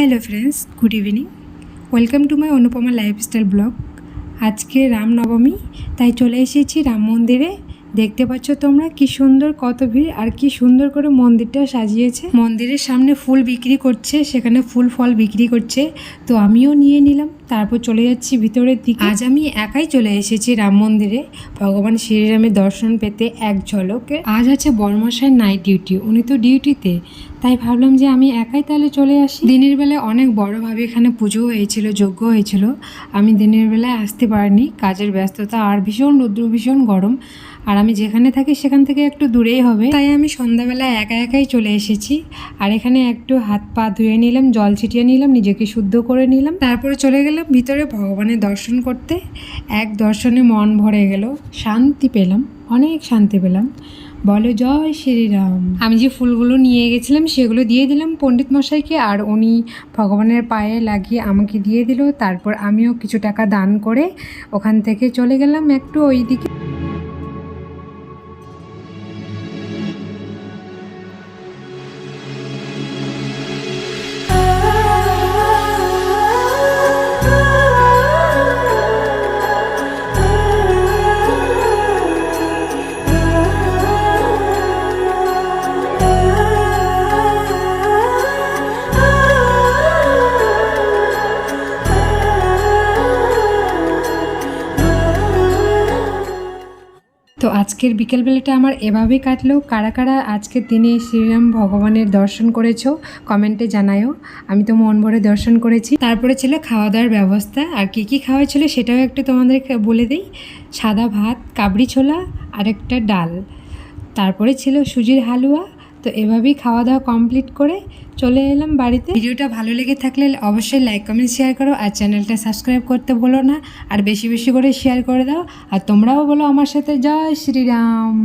Hello friends good evening welcome to my Anupama lifestyle blog আজকে রামনবমী তাই চলে এসেছি রাম মন্দিরে। দেখতে পাচ্ছ তোমরা কি সুন্দর কত ভিড় আর কি সুন্দর করে মন্দিরটা সাজিয়েছে। মন্দিরের সামনে ফুল বিক্রি করছে, সেখানে ফুল ফল বিক্রি করছে। তো আমিও নিয়ে নিলাম, তারপর চলে যাচ্ছি ভিতরের দিকে। আজ আমি একাই চলে এসেছি রাম মন্দিরে। ভগবান শ্রীরামের দর্শন পেতে এক ঝলকে। আজ আছে বর্মশাই নাইট ডিউটি উনি তো ডিউটিতে তাই ভাবলাম যে আমি একাই তাহলে চলে আসি। দিনের বেলায় অনেক বড়োভাবে এখানে পুজো হয়েছিল, যজ্ঞ হয়েছিল। আমি দিনের বেলায় আসতে পারিনি, কাজের ব্যস্ততা আর ভীষণ রৌদ্র ভীষণ গরম। আর আমি যেখানে থাকি সেখান থেকে একটু দূরেই হবে। তাই আমি সন্ধ্যাবেলা একা একাই চলে এসেছি। আর এখানে একটু হাত পা ধুয়ে নিলাম, জল ছিটিয়ে নিলাম, নিজেকে শুদ্ধ করে নিলাম। তারপরে চলে গেলাম ভিতরে ভগবানের দর্শন করতে। এক দর্শনে মন ভরে গেল। শান্তি পেলাম, অনেক শান্তি পেলাম। বলো, জয় শ্রীরাম। আমি যে ফুলগুলো নিয়ে গেছিলাম সেগুলো দিয়ে দিলাম পণ্ডিত মশাইকে, আর উনি ভগবানের পায়ে লাগিয়ে আমাকে দিয়ে দিল। তারপর আমিও কিছু টাকা দান করে ওখান থেকে চলে গেলাম একটু ওই দিকে তো আজকের বিকেলবেলাটা আমার এভাবে কাটলো। কারা কারা আজকের দিনে শ্রীরাম ভগবানের দর্শন করেছ, কমেন্টে জানায়ও আমি তো মন ভরে দর্শন করেছি। তারপরে ছিল খাওয়া দাওয়ার ব্যবস্থা। আর কী কী খাওয়া ছিল সেটাও একটু তোমাদের বলে দিই। সাদা ভাত কাবড়ি ছোলা আর একটা ডাল। তারপরে ছিল সুজির হালুয়া তো এভাবেই খাওয়া দাওয়া কমপ্লিট করে চলে এলাম বাড়িতে। ভিডিওটা ভালো লেগে থাকলে অবশ্যই লাইক কমেন্ট শেয়ার করো আর চ্যানেলটা সাবস্ক্রাইব করতে বলো না। আর বেশি বেশি করে শেয়ার করে দাও। আর তোমরাও বলো আমার সাথে। জয় শ্রীরাম।